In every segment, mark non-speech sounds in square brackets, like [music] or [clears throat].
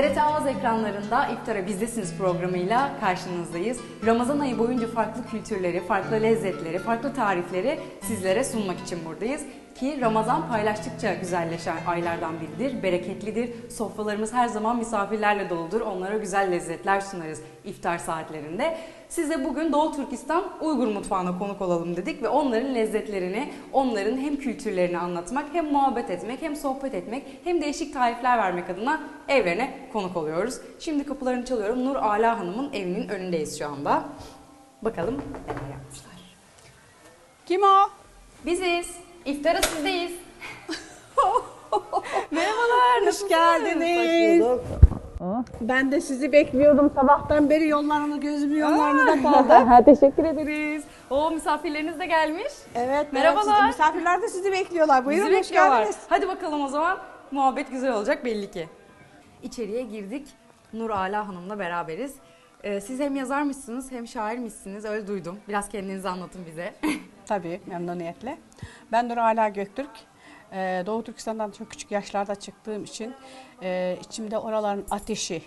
TRT Ağız ekranlarında İftara Bizdesiniz programıyla karşınızdayız. Ramazan ayı boyunca farklı kültürleri, farklı lezzetleri, farklı tarifleri sizlere sunmak için buradayız. Ki Ramazan paylaştıkça güzelleşen aylardan biridir, bereketlidir. Sofralarımız her zaman misafirlerle doludur. Onlara güzel lezzetler sunarız iftar saatlerinde. Size bugün Doğu Türkistan Uygur mutfağına konuk olalım dedik ve onların lezzetlerini, onların hem kültürlerini anlatmak, hem muhabbet etmek, hem sohbet etmek, hem değişik tarifler vermek adına evlerine konuk oluyoruz. Şimdi kapılarını çalıyorum. Nur Ala Hanım'ın evinin önündeyiz şu anda. Bakalım neler yapmışlar. Kim o? Biziz. İftara sizdeyiz. [laughs] Merhabalar, hoş geldiniz. Ben de sizi bekliyordum. Sabahtan beri yollarını gözümü yollarınızda kaldı. [laughs] Teşekkür ederiz. O misafirleriniz de gelmiş. Evet, Merhabalar. merhabalar. misafirler de sizi bekliyorlar. Buyurun, Bizi hoş bekliyorlar. geldiniz. Hadi bakalım o zaman. Muhabbet güzel olacak belli ki. İçeriye girdik. Nur Ala Hanım'la beraberiz. Ee, siz hem yazarmışsınız hem şairmişsiniz. Öyle duydum. Biraz kendinizi anlatın bize. [laughs] Tabii, memnuniyetle. Ben Nur Ala Göktürk. Ee, Doğu Türkistan'dan çok küçük yaşlarda çıktığım için e, içimde oraların ateşi,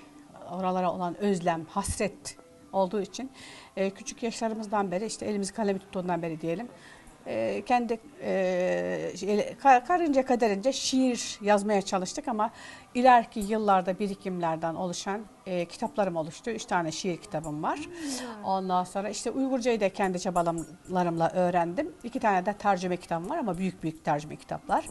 oralara olan özlem, hasret olduğu için e, küçük yaşlarımızdan beri işte elimizi kalemi tuttuğundan beri diyelim e, kendi e, şey, kar- karınca kaderince şiir yazmaya çalıştık ama ileriki yıllarda birikimlerden oluşan e, kitaplarım oluştu. Üç tane şiir kitabım var. Ondan sonra işte Uygurcayı da kendi çabalarımla öğrendim. İki tane de tercüme kitabım var ama büyük büyük tercüme kitaplar.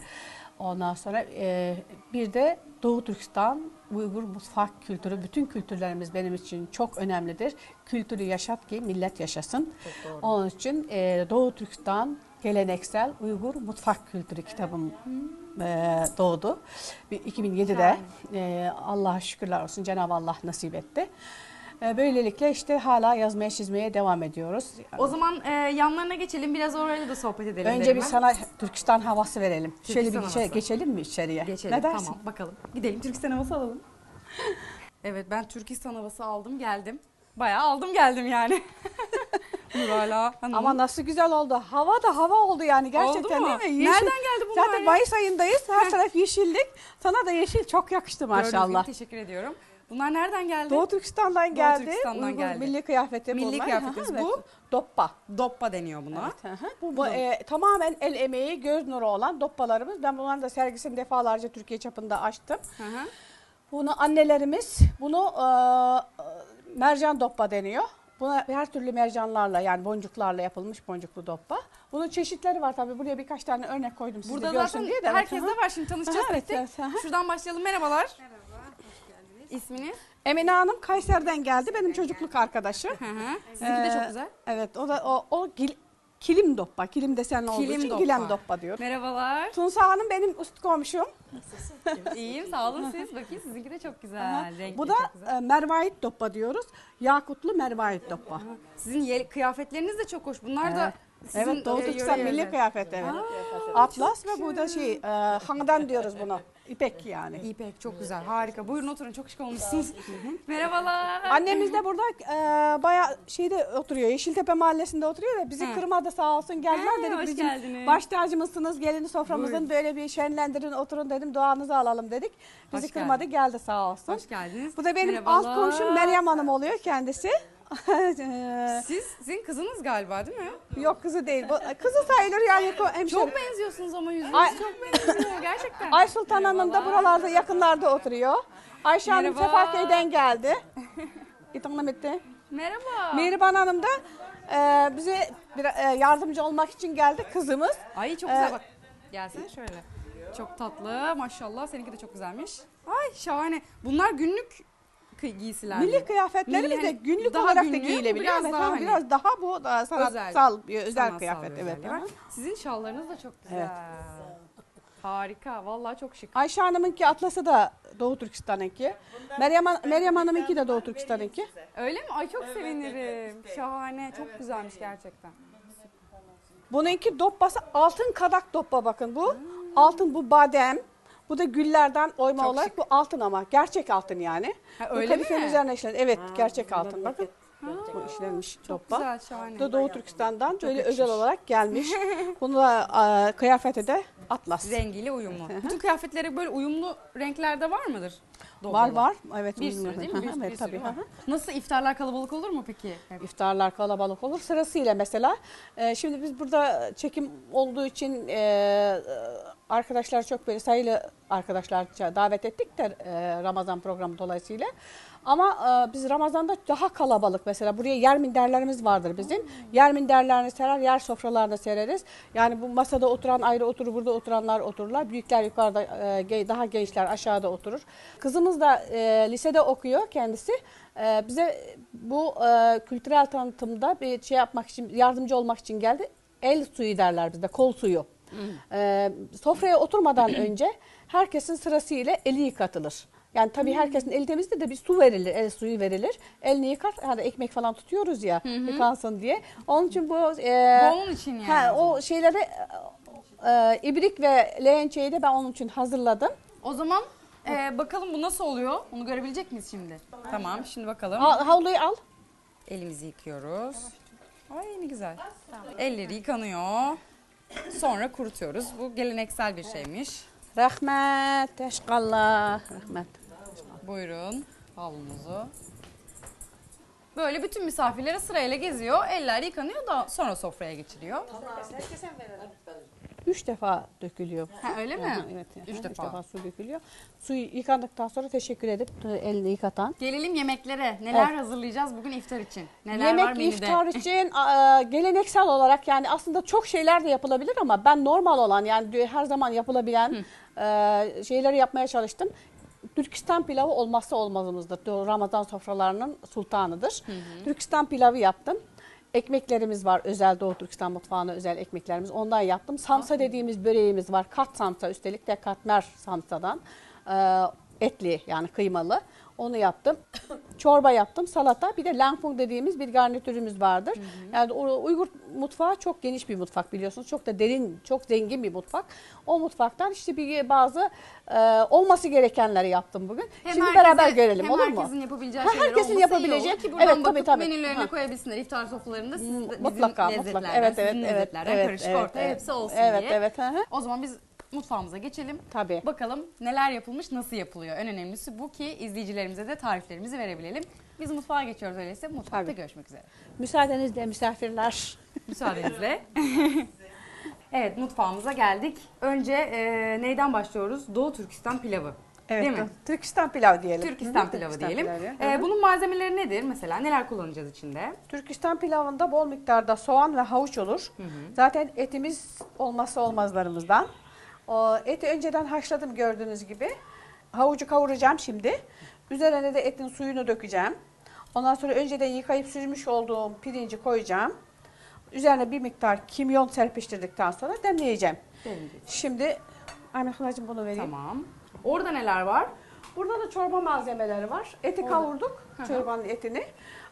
Ondan sonra e, bir de Doğu Türkistan Uygur mutfak kültürü, bütün kültürlerimiz benim için çok önemlidir. Kültürü yaşat ki millet yaşasın. Onun için e, Doğu Türkistan geleneksel Uygur mutfak kültürü kitabım e, doğdu. Bir 2007'de e, Allah'a şükürler olsun Cenab-ı Allah nasip etti. E, böylelikle işte hala yazmaya çizmeye devam ediyoruz. o zaman e, yanlarına geçelim. Biraz orayla da sohbet edelim. Önce bir ben. sana Türkistan havası verelim. Türkistan Şöyle bir havası. geçelim mi içeriye? Geçelim. Ne dersin? Tamam bakalım. Gidelim Türkistan havası alalım. [laughs] evet ben Türkistan havası aldım geldim. Bayağı aldım geldim yani. [laughs] Nur Ala Hanım. Ama nasıl güzel oldu. Hava da hava oldu yani gerçekten Oldu mu? değil mi? Nereden geldi bunlar Zaten ya? Mayıs ayındayız. Her taraf yeşillik. Sana da yeşil çok yakıştı Gördüğünüz gibi maşallah. teşekkür ediyorum. Bunlar nereden geldi? Doğu Türkistan'dan geldi. Türkistan'dan Uygur geldi. milli kıyafeti Milli bunlar. kıyafetimiz Aha, bu. evet. Doppa. Doppa deniyor buna. Evet, aha. Bu, bu, e, tamamen el emeği, göz nuru olan doppalarımız. Ben bunların da sergisini defalarca Türkiye çapında açtım. Hı. Bunu annelerimiz, bunu e, e, mercan doppa deniyor. Buna her türlü mercanlarla yani boncuklarla yapılmış boncuklu doppa. Bunun çeşitleri var tabii. Buraya birkaç tane örnek koydum siz Burada de görsün zaten diye de. Herkes aha. de var şimdi tanışacağız Aha, evet, evet, aha. Şuradan başlayalım. Merhabalar. Merhaba. İsminiz? Emine Hanım Kayseri'den geldi. Benim çocukluk arkadaşı. Hı hı. Sizinki de Ee, çok güzel. Evet o da o, o gil- kilim doppa. Kilim desenli olduğu Kilim için doppa. gilem doppa diyor. Merhabalar. Tunsa Hanım benim üst komşum. İyiyim sağ olun siz. Bakayım sizinki de çok güzel. Renkli, Bu da çok güzel. e, mervait doppa diyoruz. Yakutlu mervait doppa. Sizin ye- kıyafetleriniz de çok hoş. Bunlar da sizin evet Doğu e, Türkistan yöre milli yerler. kıyafet evet. Atlas ve bu da şey e, handan diyoruz buna. İpek yani. İpek çok güzel. Harika. Buyurun oturun. Çok şık olmuşsunuz. [laughs] Merhabalar. Annemiz de burada e, bayağı şeyde oturuyor. Yeşiltepe mahallesinde oturuyor ve bizi Hı. kırmadı sağ olsun geldiler dedik. hoş Bizim geldiniz. baş tacımızsınız gelin soframızın Buyurun. böyle bir şenlendirin oturun dedim duanızı alalım dedik. Bizi Hoş kırmadı geldi sağ olsun. Hoş geldiniz. Bu da benim Merhabalar. alt komşum Meryem Hanım oluyor kendisi. E, Siz, sizin kızınız galiba değil mi? Yok kızı değil. Bu, kızı sayılır yani ko- hemşire. Çok benziyorsunuz ama yüzünüz Ay- çok benziyor gerçekten. Ay Sultan Hanım da buralarda yakınlarda oturuyor. Ayşe Hanım Merhaba. Sefaköy'den geldi. [laughs] İtanım etti. Merhaba. Mihriban Hanım da e, bize bir, e, yardımcı olmak için geldi kızımız. Ay çok güzel Ee, bak. Gelsene şöyle. Çok tatlı maşallah. Seninki de çok güzelmiş. Ay şahane. Bunlar günlük giysiler mi? Milli kıyafetlerimiz Milli, de hani günlük daha olarak günlük, da giyilebiliyor. biraz Evet, daha hani- biraz daha bu da sanatsal bir özel Sanatsal kıyafet. Evet. var. Sizin şallarınız da çok güzel. Evet. Harika. Vallahi çok şık. Ayşe Hanım'ınki atlası da Doğu Türkistan'ınki. Meryem, Meryem Hanım'ınki de Doğu Türkistan'ınki. Öyle mi? Ay çok sevinirim. Şahane. Çok güzelmiş gerçekten. Bununki doppası altın kadak doppa bakın bu. Altın bu badem. Bu da güllerden oyma Çok olarak şık. bu altın ama gerçek altın yani. Ha, bu öyle kadifenin mi? üzerine işlenmiş. Evet gerçek altın bakın. Bu işlenmiş Çok doppa. güzel. Şahane. Bu da Doğu Türkistan'dan böyle özel olarak gelmiş. [laughs] Bunu da e, kıyafete de Atlas. rengiyle uyumlu. Bütün kıyafetlere böyle uyumlu renklerde var mıdır? Var Dolmalı. var. Evet. Bir sürü değil mi? Bir, evet bir tabii. sürü. hı hı. Nasıl iftarlar kalabalık olur mu peki? İftarlar kalabalık olur. Sırasıyla mesela. e, şimdi biz burada çekim olduğu için e, arkadaşlar çok böyle sayılı arkadaşlar davet ettik de e, Ramazan programı dolayısıyla. Ama e, biz Ramazan'da daha kalabalık mesela buraya yer minderlerimiz vardır bizim. Yer minderlerini serer, yer sofralarını sereriz. Yani bu masada oturan ayrı oturur, burada oturanlar otururlar. Büyükler yukarıda, e, daha gençler aşağıda oturur. Kızımız da e, lisede okuyor kendisi. E, bize bu e, kültürel tanıtımda bir şey yapmak için, yardımcı olmak için geldi. El suyu derler bizde, kol suyu. E, sofraya oturmadan önce herkesin sırasıyla eli yıkatılır. Yani tabii herkesin eli temizdir de bir su verilir, el suyu verilir. Elini yıkar, hani ekmek falan tutuyoruz ya yıkansın diye. Onun için bu... e, Bu onun için yani. Ha, o şeyleri e, ibrik ve leğençeyi de ben onun için hazırladım. O zaman e, bakalım bu nasıl oluyor? Onu görebilecek miyiz şimdi? Tamam şimdi bakalım. Al, havluyu al. Elimizi yıkıyoruz. Ay ne güzel. Elleri yıkanıyor. Sonra kurutuyoruz. Bu geleneksel bir şeymiş. Rahmet, eşkallah. Rahmet. Buyurun havlumuzu. Böyle bütün misafirlere sırayla geziyor. Eller yıkanıyor da sonra sofraya geçiliyor. Üç defa dökülüyor. Ha, öyle mi? Hı hı, Evet. Üç Üç defa. defa. su dökülüyor. Suyu yıkandıktan sonra teşekkür edip e, elini yıkatan. Gelelim yemeklere. Neler Evet. hazırlayacağız bugün iftar için? Neler var Yemek menüde? iftar için a, geleneksel olarak yani aslında çok şeyler de yapılabilir ama ben normal olan yani her zaman yapılabilen e, şeyleri yapmaya çalıştım. Türkistan pilavı olmazsa olmazımızdır. Ramazan sofralarının sultanıdır. Türkistan pilavı yaptım. Ekmeklerimiz var. Özel Doğu Türkistan mutfağına özel ekmeklerimiz. Ondan yaptım. Samsa dediğimiz böreğimiz var. Kat samsa üstelik de katmer samsadan. E, etli yani kıymalı. Onu yaptım. Çorba yaptım, salata. Bir de langfung dediğimiz bir garnitürümüz vardır. Yani o Uygur mutfağı çok geniş bir mutfak biliyorsunuz. Çok da derin, çok zengin bir mutfak. O mutfaktan işte bir bazı e, olması gerekenleri yaptım bugün. Hem Şimdi herkese- beraber görelim hem olur mu? herkesin yapabileceği şeyler herkesin yapabileceği- ki buradan Evet, tabii, tabii. menülerine Ha. koyabilsinler. İftar sofralarında siz, bizim Mutlaka, lezzetlerden, mutlaka. Evet, evet, sizin evet, lezzetlerden evet, karışık evet, ortaya evet. hepsi olsun Evet, diye. evet, hı hı. O zaman biz mutfağımıza geçelim. Tabii. Bakalım neler yapılmış, nasıl yapılıyor. En önemlisi bu ki izleyicilerimize de tariflerimizi verebilelim. Biz mutfağa geçiyoruz öyleyse. Mutfakta Tabii. görüşmek üzere. Müsaadenizle misafirler. [laughs] Müsaadenizle. [laughs] evet mutfağımıza geldik. Önce e, neyden başlıyoruz? Doğu Türkistan pilavı. Evet, Değil mi? Türkistan pilavı diyelim. Türkistan Hı hı, pilavı Türkistan diyelim. pilavı. E, Hı hı. bunun malzemeleri nedir? Mesela neler kullanacağız içinde? Türkistan pilavında bol miktarda soğan ve havuç olur. Zaten etimiz olmazsa olmazlarımızdan. O eti önceden haşladım gördüğünüz gibi. Havucu kavuracağım şimdi. Üzerine de etin suyunu dökeceğim. Ondan sonra önceden yıkayıp süzmüş olduğum pirinci koyacağım. Üzerine bir miktar kimyon serpiştirdikten sonra demleyeceğim. Demleyeceğiz. Şimdi Ahmet Hınacığım bunu vereyim. Tamam. Orada neler var? Burada da çorba malzemeleri var. Eti kavurduk, çorbanın etini.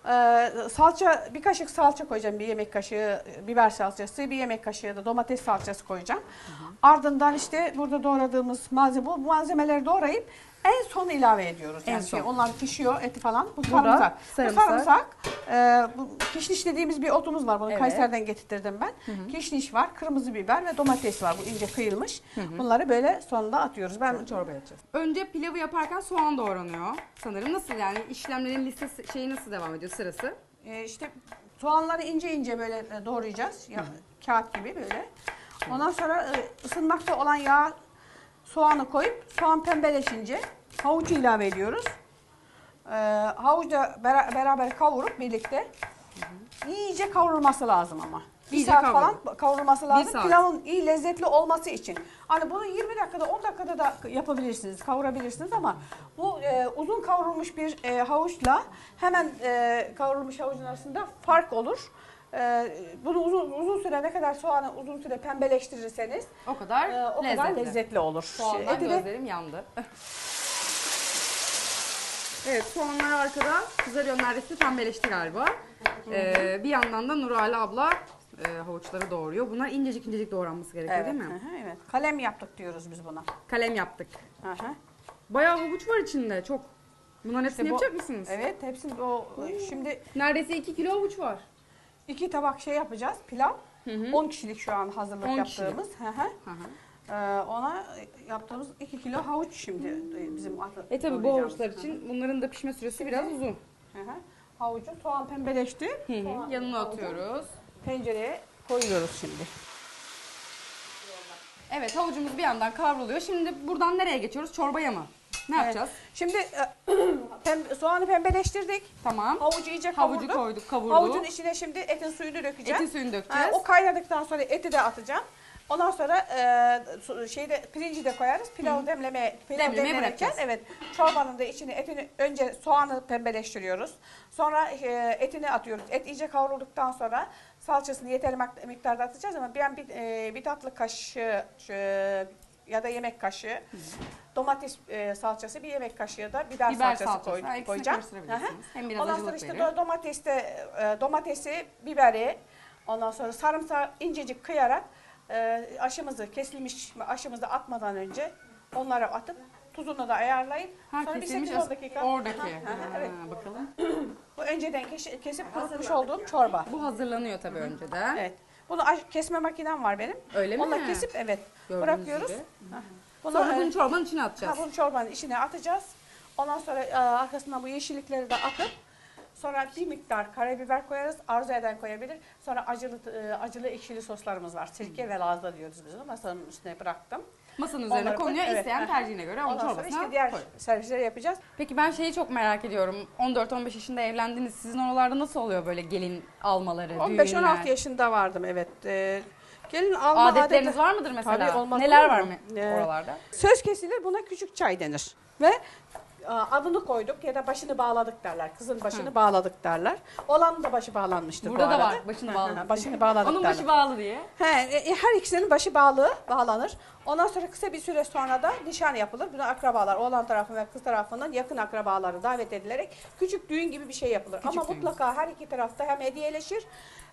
Ee, salça, bir kaşık salça koyacağım, bir yemek kaşığı biber salçası, bir yemek kaşığı da domates salçası koyacağım. Ardından işte burada doğradığımız malzeme, bu malzemeleri doğrayıp en son ilave ediyoruz. En Yani son. şey, onlar pişiyor, eti falan. Bu Burada sarımsak. sarımsak. Bu sarımsak. Ee, bu kişniş dediğimiz bir otumuz var. Bunu Evet. Kayseri'den getirtirdim ben. Kişniş var, kırmızı biber ve domates var. Bu ince kıyılmış. Bunları böyle sonunda atıyoruz. Ben Çorba yapacağız. Önce pilavı yaparken soğan doğranıyor. Sanırım nasıl yani işlemlerin listesi şeyi nasıl devam ediyor sırası? Ee, işte soğanları ince ince böyle e, doğrayacağız. Ya, kağıt gibi böyle. Ondan sonra e, ısınmakta olan yağ soğanı koyup soğan pembeleşince havucu ilave ediyoruz. Ee, havucu da bera- beraber kavurup birlikte iyice kavrulması lazım ama. Bir İyice saat kavrulun. falan kavrulması lazım. saat. Pilavın iyi lezzetli olması için. Hani bunu 20 dakikada 10 dakikada da yapabilirsiniz, kavurabilirsiniz ama bu e, uzun kavrulmuş bir e, havuçla hemen e, kavrulmuş havucun arasında fark olur. E, bunu uzun uzun süre ne kadar soğanı uzun süre pembeleştirirseniz O kadar e, o lezzetli. kadar lezzetli olur. Soğandan Eti de- gözlerim yandı. [laughs] evet soğanlar arkada kızarıyor neredeyse pembeleşti galiba. Ee, bir yandan da Nurali abla e, havuçları doğuruyor. Bunlar incecik incecik doğranması gerekiyor Evet, değil hı mi? hı, evet. Kalem yaptık diyoruz biz buna. Kalem yaptık. Hı hı. Bayağı havuç var içinde çok. Bunların hepsini İşte bu- yapacak mısınız? Evet, hepsini o şimdi Neredeyse 2 kilo havuç var. İki tabak şey yapacağız pilav. 10 kişilik şu an hazırlık 10 kişilik. yaptığımız. Hı hı. Hı hı. Ee, ona yaptığımız 2 kilo havuç şimdi bizim atı. E tabi bu havuçlar için bunların da pişme süresi biraz uzun. Hı hı. Havucu soğan pembeleşti. Hı hı. Soğan- Yanına havucu atıyoruz. Tencereye koyuyoruz şimdi. Evet havucumuz bir yandan kavruluyor. Şimdi buradan nereye geçiyoruz? Çorbaya mı? Ne yapacağız? Şimdi e, [clears throat] soğanı pembeleştirdik. Tamam. Havucu iyice Havucu kavurduk. koyduk, kavurduk. Havucun içine şimdi etin suyunu dökeceğim. Etin suyunu Ha, dökeceğiz. o kaynadıktan sonra eti de atacağım. Ondan sonra e, su- şeyde pirinci de koyarız. Pilav demleme, pilav Demlemeye demlenirken bırakacağız. evet çorbanın da içine etini önce soğanı pembeleştiriyoruz. Sonra e, etini atıyoruz. Et iyice kavrulduktan sonra salçasını yeterli mak- miktarda atacağız ama ben bir, e, bir tatlı kaşığı ya da yemek kaşığı domates e, salçası bir yemek kaşığı da biber, Biber salçası, salçası. koy- koyacağım. Hem biraz Ondan sonra işte veriyor. do- domateste, e, domatesi, biberi, ondan sonra sarımsağı incecik kıyarak e, aşımızı kesilmiş aşımızı atmadan önce onlara atıp tuzunu da ayarlayıp Ha, sonra bir kesilmiş 8-10 as- dakika. Oradaki. Ha, evet. Bakalım. Bu önceden kesip kurutmuş olduğum çorba. Bu hazırlanıyor tabii önceden. Evet. Bunu kesme makinem var benim. Öyle mi? Onunla kesip evet Gördüğünüz bırakıyoruz. gibi. Bunu, Sonra e, bunu çorbanın içine Ha, atacağız. bunu çorbanın içine atacağız. Ondan sonra e, arkasına bu yeşillikleri de atıp sonra bir miktar karabiber koyarız. Arzu eden koyabilir. Sonra acılı e, acılı ekşili soslarımız var. Sirke ve lazda diyoruz biz onu. Masanın üstüne bıraktım. Masanın üzerine Onları konuyor. evet. İsteyen tercihine göre onun Ondan sonra çorbasına işte diğer koy. servisleri yapacağız. Peki ben şeyi çok merak ediyorum. 14-15 yaşında evlendiniz. Sizin oralarda nasıl oluyor böyle gelin almaları, 15-16 düğünler? yaşında vardım evet. E, gelin alma Adetleriniz adeti- var mıdır mesela? Tabii, olmaz Neler olur var mu? mı Ee, oralarda? Söz kesilir buna küçük çay denir. Ve adını koyduk ya da başını bağladık derler. Kızın başını bağladık derler. Olanın da başı bağlanmıştır Burada bu da arada. var başını bağlı. başını bağladık Onun derler. başı bağlı diye. He, e, her ikisinin başı bağlı, bağlanır. Ondan sonra kısa bir süre sonra da nişan yapılır. Buna akrabalar, oğlan tarafı ve kız tarafından yakın akrabaları davet edilerek küçük düğün gibi bir şey yapılır. Küçük Ama düğün. mutlaka her iki tarafta hem hediyeleşir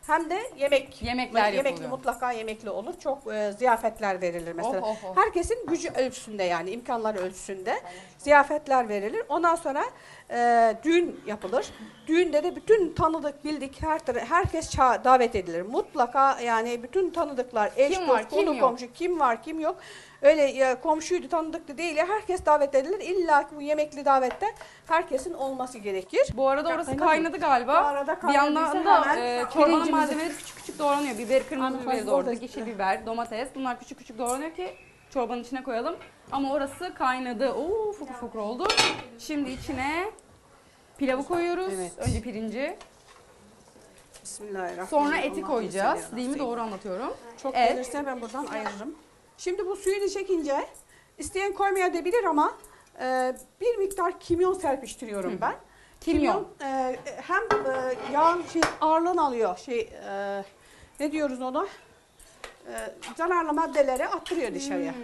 hem de yemek. Yemekler Yemekli yapılıyor. mutlaka yemekli olur. Çok e, ziyafetler verilir mesela. Oh, oh, oh. Herkesin gücü ölçüsünde yani imkanları ölçüsünde ziyafetler verilir. Ondan sonra e, düğün yapılır. Düğünde de bütün tanıdık, bildik her herkes ça- davet edilir. Mutlaka yani bütün tanıdıklar, eş, Kim dost, var, kim konu yok? komşu kim var, kim yok. Öyle ya, komşuydu, tanıdıktı değil ya herkes davet edilir. İlla ki bu yemekli davette herkesin olması gerekir. Bu arada orası Kaynadı kaynadı galiba. Bu arada bir kaynadıysa yandan da hemen e, çorbanın pirincimizi- malzemeleri küçük küçük doğranıyor. Biber, kırmızı Anladım, biberi orada- doğradık, yeşil biber, domates. Bunlar küçük küçük doğranıyor ki çorbanın içine koyalım. Ama orası kaynadı. Oo fokur fokur oldu. Şimdi içine pilavı koyuyoruz. Evet. Önce pirinci. Bismillahirrahmanirrahim. Sonra eti koyacağız. Değil mi? Doğru anlatıyorum. Çok Et. gelirse ben buradan ayırırım. Şimdi bu suyunu çekince isteyen koymayabilir ama e, bir miktar kimyon serpiştiriyorum ben. Kimyon. e, hem e, yağın şey, ağırlığını alıyor. Şey e, ne diyoruz ona? E, zararlı maddeleri attırıyor dışarıya. Hmm.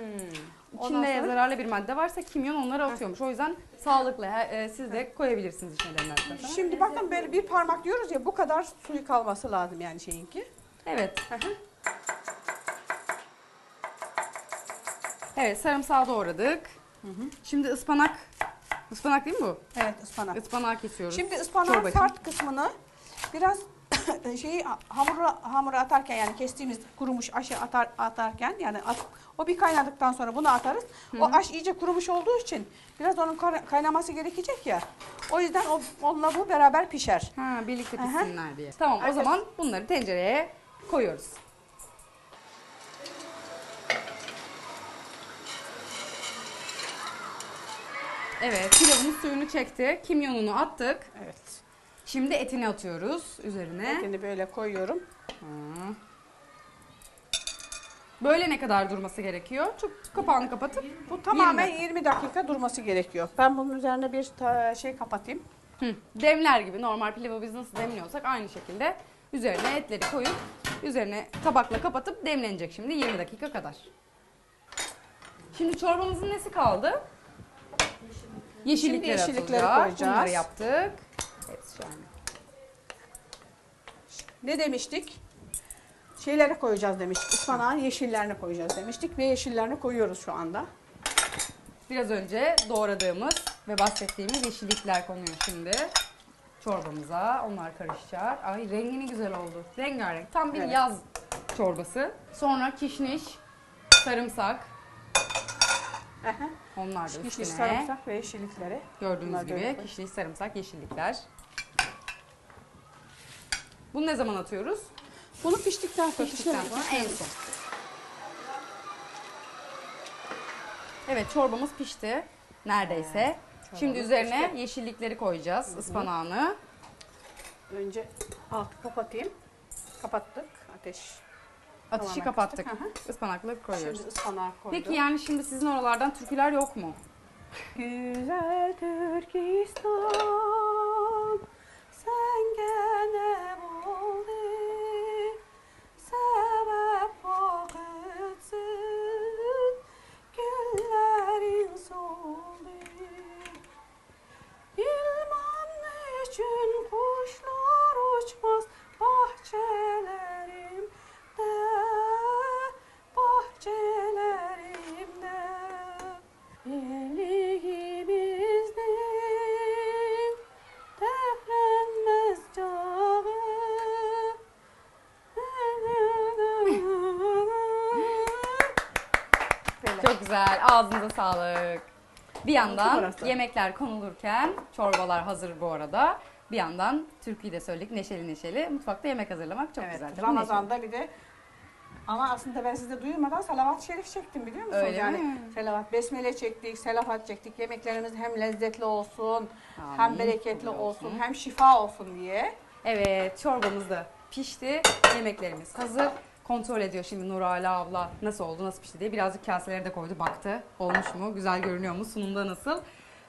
İçinde sonra- zararlı bir madde varsa kimyon onları atıyormuş. O yüzden sağlıklı. He- e, Siz de koyabilirsiniz içine. Şimdi bakın böyle bir parmak diyoruz ya bu kadar suyu kalması lazım yani şeyinki. Evet. Evet sarımsağı doğradık. Şimdi ıspanak. Ispanak değil mi bu? Evet ıspanak. Ispanağı kesiyoruz. Şimdi ıspanağın sert kısmını biraz [laughs] şeyi hamura hamura atarken yani kestiğimiz kurumuş aşı atar atarken yani at- o bir kaynadıktan sonra bunu atarız. O aş iyice kurumuş olduğu için biraz onun kaynaması gerekecek ya. O yüzden o onunla bu beraber pişer. Ha birlikte Aha. pişsinler diye. Tamam o Herkes- zaman bunları tencereye koyuyoruz. Evet pilavımız suyunu çekti. Kimyonunu attık. Evet. Şimdi etini atıyoruz üzerine. Etini böyle koyuyorum. Böyle ne kadar durması gerekiyor? Çok kapağını kapatıp Bu tamamen 20 20 dakika durması gerekiyor. Ben bunun üzerine bir şey kapatayım. Hı, demler gibi normal pilavı biz nasıl demliyorsak aynı şekilde üzerine etleri koyup üzerine tabakla kapatıp demlenecek şimdi 20 dakika kadar. Şimdi çorbamızın nesi kaldı? Yeşillikleri Şimdi yeşillikleri atılacak. koyacağız. Bunları yaptık. Evet şahane. Ne demiştik? Şeyleri koyacağız demiştik. Ispanağın yeşillerini koyacağız demiştik ve yeşillerini koyuyoruz şu anda. Biraz önce doğradığımız ve bahsettiğimiz yeşillikler konuyor şimdi çorbamıza. Onlar karışacak. Ay rengini güzel oldu. Rengarenk. Tam bir Evet. yaz çorbası. Sonra kişniş, sarımsak, Aha. Onlar da Kişniş, üstüne. sarımsak ve yeşillikleri. Gördüğünüz Bunlar gibi kişniş, sarımsak, yeşillikler. Bunu ne zaman atıyoruz? Bunu piştikten sonra Piştikten sonra en son. Evet çorbamız pişti neredeyse. Şimdi çorbamız üzerine pişti. yeşillikleri koyacağız, ıspanağını. Önce altı kapatayım. Kapattık. Ateş. Ateşi Tamamen kapattık. hı. Ispanakları koyuyoruz. Şimdi ıspanağı koydum. Peki yani şimdi sizin oralardan türküler yok mu? Güzel Türkistan Ağzınıza sağlık. Bir yandan yemekler konulurken çorbalar hazır bu arada. Bir yandan türküyü de söyledik neşeli neşeli. Mutfakta yemek hazırlamak çok Evet, güzel. Ramazan'da bir de ama aslında ben size duyurmadan salavat-ı şerif çektim biliyor musunuz? Öyle yani mi? Salavat, besmele çektik, salavat çektik. Yemeklerimiz hem lezzetli olsun, Amin. hem bereketli olsun, olsun. hem şifa olsun diye. Evet çorbamız da pişti. Yemeklerimiz hazır. Kontrol ediyor şimdi Nurala abla nasıl oldu nasıl pişti diye. Birazcık kaselere de koydu baktı. Olmuş mu? Güzel görünüyor mu? Sunumda nasıl?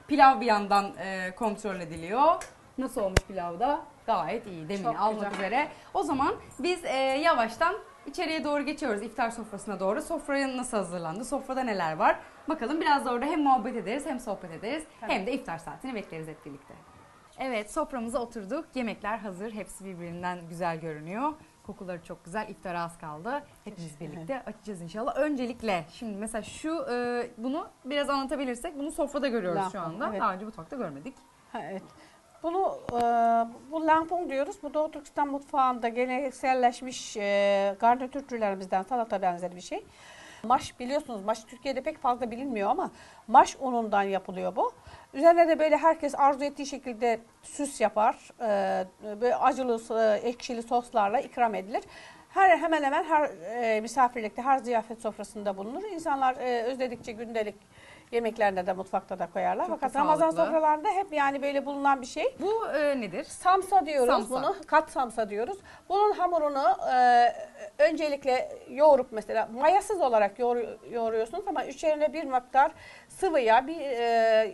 Pilav bir yandan e, kontrol ediliyor. Nasıl olmuş pilav da? Gayet iyi. Demin Çok almak güzel. üzere. O zaman biz e, yavaştan içeriye doğru geçiyoruz. iftar sofrasına doğru. Sofraya nasıl hazırlandı? Sofrada neler var? Bakalım biraz da orada hem muhabbet ederiz hem sohbet ederiz. Tamam. Hem de iftar saatini bekleriz hep birlikte. Evet soframıza oturduk. Yemekler hazır. Hepsi birbirinden güzel görünüyor. Kokuları çok güzel. İftara az kaldı. Hepimiz birlikte açacağız inşallah. Öncelikle şimdi mesela şu e, bunu biraz anlatabilirsek bunu sofrada görüyoruz şu Lampon, anda. evet. Daha önce mutfakta görmedik. Ha, evet. Bunu e, bu lampon diyoruz. Bu Doğu Türkistan mutfağında gelenekselleşmiş e, garnitür türlerimizden salata benzeri bir şey. Maş biliyorsunuz maş Türkiye'de pek fazla bilinmiyor ama maş unundan yapılıyor bu. Üzerine de böyle herkes arzu ettiği şekilde süs yapar. E, böyle acılı, e, ekşili soslarla ikram edilir. Her hemen hemen her e, misafirlikte, her ziyafet sofrasında bulunur. İnsanlar e, özledikçe gündelik yemeklerinde de mutfakta da koyarlar. Çok da Fakat Ramazan sağlıklı. sofralarında hep yani böyle bulunan bir şey. Bu e, nedir? Samsa diyoruz Samsa. bunu, kat samsa diyoruz. Bunun hamurunu e, öncelikle yoğurup mesela mayasız olarak yoğur- yoğuruyorsunuz ama içerine bir miktar sıvı yağ, bir e,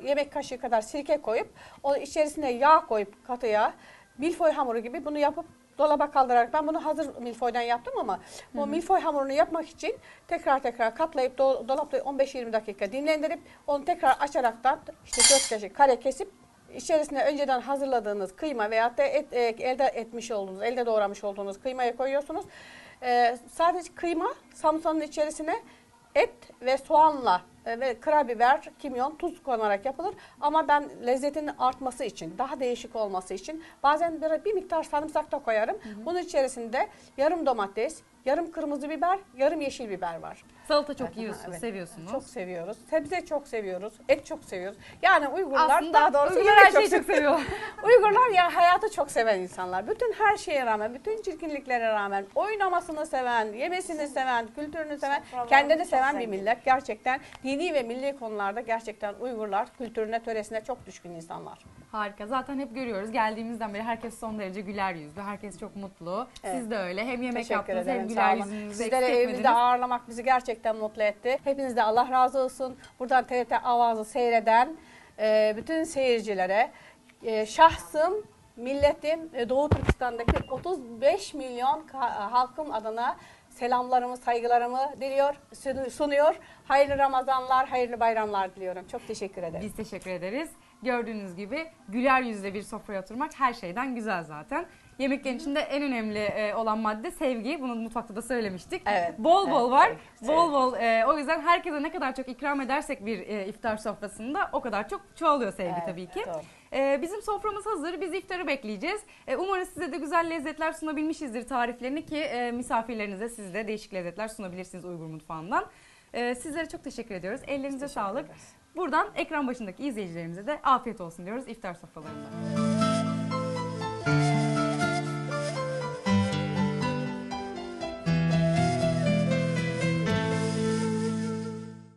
yemek kaşığı kadar sirke koyup o içerisine yağ koyup katı yağ, milföy hamuru gibi bunu yapıp dolaba kaldırarak ben bunu hazır milföyden yaptım ama bu milföy hamurunu yapmak için tekrar tekrar katlayıp do- dolapta 15-20 dakika dinlendirip onu tekrar açaraktan işte 4 kaşık kare kesip İçerisine önceden hazırladığınız kıyma veyahut da et, e, elde etmiş olduğunuz, elde doğramış olduğunuz kıymayı koyuyorsunuz. E, sadece kıyma, samsanın içerisine et ve soğanla ve karabiber, kimyon, tuz konarak yapılır. Ama ben lezzetin artması için, daha değişik olması için bazen bir, bir miktar sarımsak da koyarım. Bunun içerisinde yarım domates, yarım kırmızı biber, yarım yeşil biber var. Salata çok Evet, yiyorsunuz, evet. seviyorsunuz. Çok seviyoruz. Sebze çok seviyoruz. Et çok seviyoruz. Yani Uygurlar Aslında daha doğrusu Uygurlar her şeyi çok çok seviyor. [laughs] Uygurlar ya hayatı çok seven insanlar. Bütün her şeye rağmen, bütün çirkinliklere rağmen oynamasını seven, yemesini seven, kültürünü seven, kendini seven bir millet. Gerçekten dini ve milli konularda gerçekten Uygurlar kültürüne, töresine çok düşkün insanlar. Harika. Zaten hep görüyoruz. Geldiğimizden beri herkes son derece güler yüzlü. Herkes çok mutlu. Evet. Siz de öyle. Hem yemek Teşekkür yaptınız ederim. hem güler yüzünüzü Sizleri eksik evimizde ağırlamak bizi gerçekten mutlu etti. Hepiniz de Allah razı olsun. Buradan TRT Avaz'ı seyreden e, bütün seyircilere e, şahsım, milletim Doğu Türkistan'daki 35 milyon halkım adına selamlarımı, saygılarımı diliyor, sun- sunuyor. Hayırlı Ramazanlar, hayırlı bayramlar diliyorum. Çok teşekkür ederim. Biz teşekkür ederiz. Gördüğünüz gibi güler yüzle bir sofraya oturmak her şeyden güzel zaten. Yemeklerin içinde en önemli e, olan madde sevgi. Bunu mutfakta da söylemiştik. Evet, Bol bol evet, var. evet. Bol bol. e, o yüzden herkese ne kadar çok ikram edersek bir e, iftar sofrasında o kadar çok çoğalıyor sevgi Evet, tabii ki. doğru. Ee, bizim soframız hazır. Biz iftarı bekleyeceğiz. Ee, umarız size de güzel lezzetler sunabilmişizdir tariflerini ki e, misafirlerinize siz de değişik lezzetler sunabilirsiniz Uygur mutfağından. Ee, sizlere çok teşekkür ediyoruz. Ellerinize Teşekkür sağlık. ederiz. Buradan ekran başındaki izleyicilerimize de afiyet olsun diyoruz iftar sofralarında.